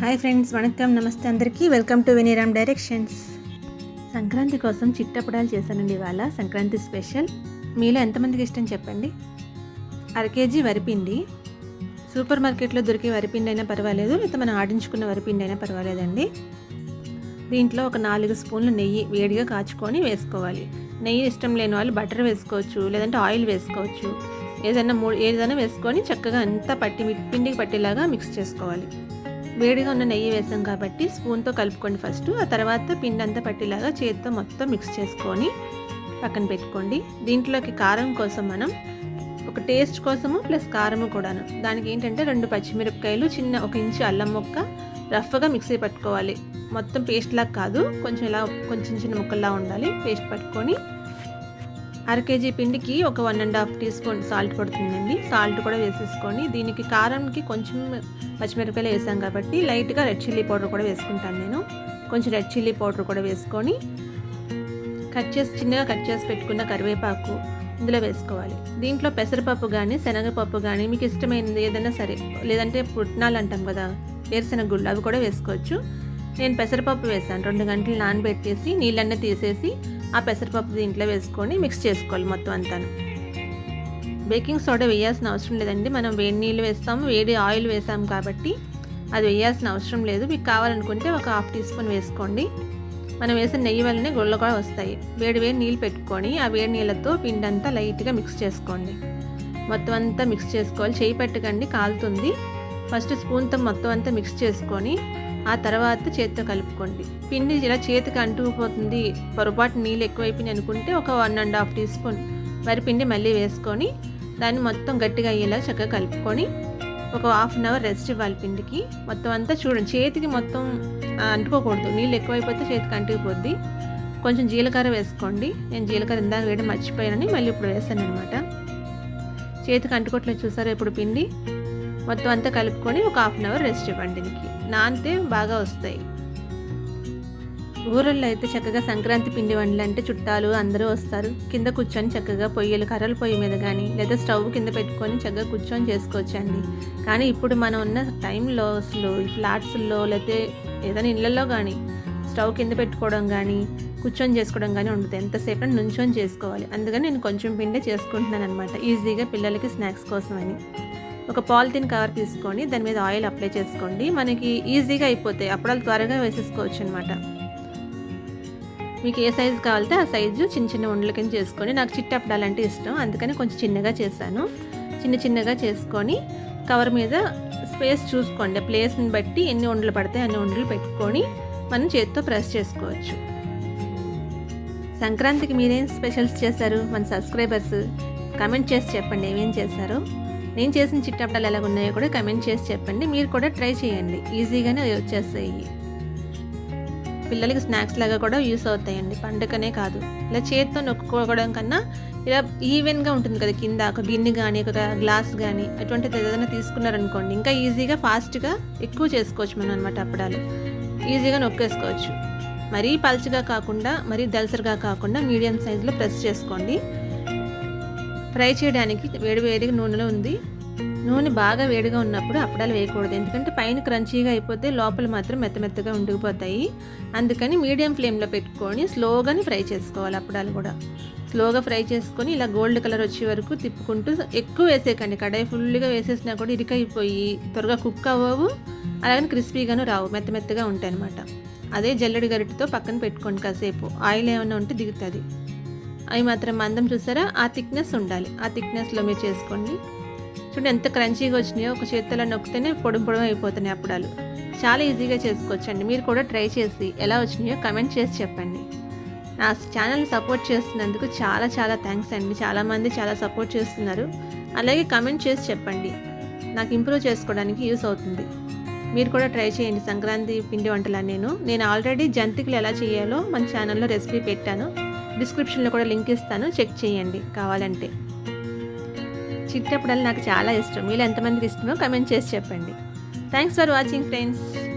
Hi friends వణకం. నమస్తే అందరికీ. Welcome to Veniram directions. Sankranti కోసం చిట్టపడాలు చేశానండి ఇవాళ. సంక్రాంతి స్పెషల్. మీలో ఎంతమందికి ఇష్టం చెప్పండి? అర కేజీ వరిపిండి. సూపర్ మార్కెట్లో దొరికే వరిపిండి అయినా పర్వాలేదు. లేకపోతే మనం ఆడించుకున్న వరిపిండి అయినా పర్వాలేదండి. దీంట్లో ఒక నాలుగు స్పూన్లు నెయ్యి వేడిగా కాచుకొని వేసుకోవాలి. నెయ్యి ఇష్టం లేని వాళ్ళు బటర్ వేసుకోవచ్చు లేదంటే ఆయిల్ వేసుకోవచ్చు. ఏదైనా మూడు ఏదైనా వేసుకొని చక్కగా అంతా పట్టి పిండికి పట్టేలాగా మిక్స్ చేసుకోవాలి. వేడిగా ఉన్న నెయ్యి వేసాం కాబట్టి స్పూన్తో కలుపుకోండి ఫస్ట్. ఆ తర్వాత పిండి అంతా పట్టేలాగా చేతితో మొత్తం మిక్స్ చేసుకొని పక్కన పెట్టుకోండి. దీంట్లోకి కారం కోసం మనం ఒక టేస్ట్ కోసము ప్లస్ కారము కూడాను. దానికి ఏంటంటే రెండు పచ్చిమిరపకాయలు చిన్న ఒక ఇంచు అల్లం ముక్క రఫ్గా మిక్సీ పట్టుకోవాలి. మొత్తం పేస్ట్ లాగా కాదు కొంచెం ఇలా కొంచెం చిన్న ముక్కల్లా ఉండాలి. పేస్ట్ పట్టుకొని అర కేజీ పిండికి ఒక one and half teaspoon salt పడుతుందండి సాల్ట్ కూడా వేసేసుకొని దీనికి కారంకి కొంచెం పచ్చిమిరపకాయలు వేసాం కాబట్టి లైట్గా రెడ్ చిల్లీ పౌడర్ కూడా వేసుకుంటాను నేను. కొంచెం రెడ్ చిల్లీ పౌడర్ కూడా వేసుకొని కట్ చేసి చిన్నగా కట్ చేసి పెట్టుకున్న కరివేపాకు ఇందులో వేసుకోవాలి. దీంట్లో పెసరపప్పు కానీ శనగపప్పు కానీ మీకు ఇష్టమైనది ఏదైనా సరే లేదంటే పుట్నాలు అంటాం కదా వేరుశెనగ గుళ్ళు అవి కూడా వేసుకోవచ్చు. నేను పెసరపప్పు వేసాను. రెండు గంటలు నానబెట్టేసి నీళ్ళన్నీ తీసేసి ఆ పెసరపప్పు దీంట్లో వేసుకొని మిక్స్ చేసుకోవాలి మొత్తం అంతా బేకింగ్ సోడా వేయాల్సిన అవసరం లేదండి. మనం వేడి నీళ్ళు వేస్తాము వేడి ఆయిల్ వేసాము కాబట్టి అది వేయాల్సిన అవసరం లేదు. మీకు కావాలనుకుంటే ఒక హాఫ్ టీ స్పూన్ వేసుకోండి. మనం వేసిన నెయ్యి వల్లనే గుళ్ళు కూడా వస్తాయి. వేడి వేడి నీళ్ళు పెట్టుకొని ఆ వేడి నీళ్ళతో పిండి అంతా లైట్గా మిక్స్ చేసుకోండి. మొత్తం అంతా మిక్స్ చేసుకోవాలి. చేయి పెట్టకండి కాలుతుంది. ఫస్ట్ స్పూన్తో మొత్తం అంతా మిక్స్ చేసుకొని ఆ తర్వాత చేతితో కలుపుకోండి. పిండి ఇలా చేతికి అంటుకుపోతుంది. పొరపాటు నీళ్ళు ఎక్కువైపోయినాయి అనుకుంటే ఒక one and half teaspoon వరిపిండి మళ్ళీ వేసుకొని దాన్ని మొత్తం గట్టిగా అయ్యేలా చక్కగా కలుపుకొని ఒక హాఫ్ అన్ అవర్ రెస్ట్ ఇవ్వాలి పిండికి. మొత్తం అంతా చూడండి. చేతికి మొత్తం అంటుకోకూడదు. నీళ్ళు ఎక్కువైపోతే చేతికి అంటుకుపోద్ది. కొంచెం జీలకర్ర వేసుకోండి. నేను జీలకర్ర ఇందాక వేయడం మర్చిపోయానని మళ్ళీ ఇప్పుడు వేసాను అనమాట చేతికి అంటుకోవట్లేదు చూసారా ఇప్పుడు పిండి? మొత్తం అంతా కలుపుకొని ఒక హాఫ్ అన్ అవర్ రెస్ట్ ఇవ్వండి దీనికి. నానితే బాగా వస్తాయి. ఊరల్లో అయితే చక్కగా సంక్రాంతి పిండి వంటలు అంటే చుట్టాలు అందరూ వస్తారు. కింద కూర్చొని చక్కగా పొయ్యిలు కర్రల పొయ్యి మీద కానీ లేదా స్టవ్ కింద పెట్టుకొని చక్కగా కూర్చొని చేసుకోవచ్చండి. కానీ ఇప్పుడు మనం ఉన్న టైంలో అసలు ఫ్లాట్స్లో లేకపోతే ఏదైనా ఇళ్ళల్లో కానీ స్టవ్ కింద పెట్టుకోవడం కానీ కూర్చొని చేసుకోవడం కానీ ఉండదు. ఎంతసేపు నుంచొని చేసుకోవాలి. అందుకని నేను కొంచెం పిండే చేసుకుంటున్నాను అనమాట ఈజీగా పిల్లలకి స్నాక్స్ కోసం అని ఒక పాలిథిన్ కవర్ తీసుకొని దాని మీద ఆయిల్ అప్లై చేసుకోండి. మనకి ఈజీగా అయిపోతాయి అప్పుడాలు త్వరగా వేసేసుకోవచ్చు అనమాట మీకు ఏ సైజు కావాలితే ఆ సైజు చిన్న చిన్న ఉండల కింద చేసుకొని నాకు చిట్టప్పడాలంటే ఇష్టం. అందుకని కొంచెం చిన్నగా చేశాను. చిన్న చిన్నగా చేసుకొని కవర్ మీద స్పేస్ చూసుకోండి. ప్లేస్ని బట్టి ఎన్ని ఉండలు పడతాయి అన్ని ఉండలు పెట్టుకొని మనం చేతితో ప్రెస్ చేసుకోవచ్చు. సంక్రాంతికి మీరేం స్పెషల్స్ చేశారు? మన సబ్స్క్రైబర్స్ కమెంట్ చేసి చెప్పండి. ఏమేం చేశారో? నేను చేసిన చిట్టప్పడాలు ఎలా ఉన్నాయో కూడా కమెంట్ చేసి చెప్పండి. మీరు కూడా ట్రై చేయండి. ఈజీగానే వచ్చేస్తాయి. పిల్లలకి స్నాక్స్ లాగా కూడా యూస్ అవుతాయండి. పండుగనే కాదు. ఇలా చేతితో నొక్కుకోవడం కన్నా ఇలా ఈవెన్గా ఉంటుంది కదా కింద ఒక గిన్నె కానీ ఒక గ్లాస్ కానీ అటువంటిది ఏదైనా తీసుకున్నారనుకోండి ఇంకా ఈజీగా ఫాస్ట్గా ఎక్కువ చేసుకోవచ్చు మనం అనమాట అప్పడాలు. ఈజీగా నొక్కేసుకోవచ్చు. మరీ పల్చగా కాకుండా మరీ దలసరిగా కాకుండా మీడియం సైజులో ప్రెస్ చేసుకోండి. ఫ్రై చేయడానికి వేడి వేడిగా నూనెలో ఉంది. నూనె బాగా వేడిగా ఉన్నప్పుడు అప్పడాలు వేయకూడదు. ఎందుకంటే పైన క్రంచీగా అయిపోతే లోపల మాత్రం మెత్త మెత్తగా ఉండిపోతాయి. అందుకని మీడియం ఫ్లేమ్లో పెట్టుకొని స్లోగానే ఫ్రై చేసుకోవాలి అప్పడాలు కూడా. స్లోగా ఫ్రై చేసుకొని ఇలా గోల్డ్ కలర్ వచ్చే వరకు తిప్పుకుంటూ ఎక్కువ వేసేయకండి. కడాయి ఫుల్గా వేసేసినా కూడా ఇరికైపోయి త్వరగా కుక్ అవ్వవు. అలాగని క్రిస్పీగాను రావు. మెత్త మెత్తగా ఉంటాయి అనమాట అదే జల్లెడి గరిటతో పక్కన పెట్టుకోండి కాసేపు. ఆయిల్ ఏమైనా ఉంటే దిగుతుంది. అవి మాత్రం మందం చూసారా? ఆ థిక్నెస్ ఉండాలి. ఆ థిక్నెస్లో మీరు చేసుకోండి. చూడండి ఎంత క్రంచీగా వచ్చినాయో ఒక చేతిలో నొక్కితేనే పొడి పొడం అయిపోతున్నాయి అప్పుడాలు. చాలా ఈజీగా చేసుకోవచ్చండి. మీరు కూడా ట్రై చేసి ఎలా వచ్చినాయో కమెంట్ చేసి చెప్పండి. నా ఛానల్ సపోర్ట్ చేస్తున్నందుకు చాలా చాలా థ్యాంక్స్ అండి. చాలామంది చాలా సపోర్ట్ చేస్తున్నారు. అలాగే కమెంట్ చేసి చెప్పండి. నాకు ఇంప్రూవ్ చేసుకోవడానికి యూస్ అవుతుంది. మీరు కూడా ట్రై చేయండి. సంక్రాంతి పిండి వంటలు నేను. నేను ఆల్రెడీ జంతికలు ఎలా చేయాలో మన ఛానల్లో రెసిపీ పెట్టాను. డిస్క్రిప్షన్లో కూడా లింక్ ఇస్తాను. చెక్ చేయండి కావాలంటే. చిట్టప్పుడల్లా నాకు చాలా ఇష్టం. మీరు ఎంతమందికి ఇష్టమో కమెంట్ చేసి చెప్పండి. Thanks for watching friends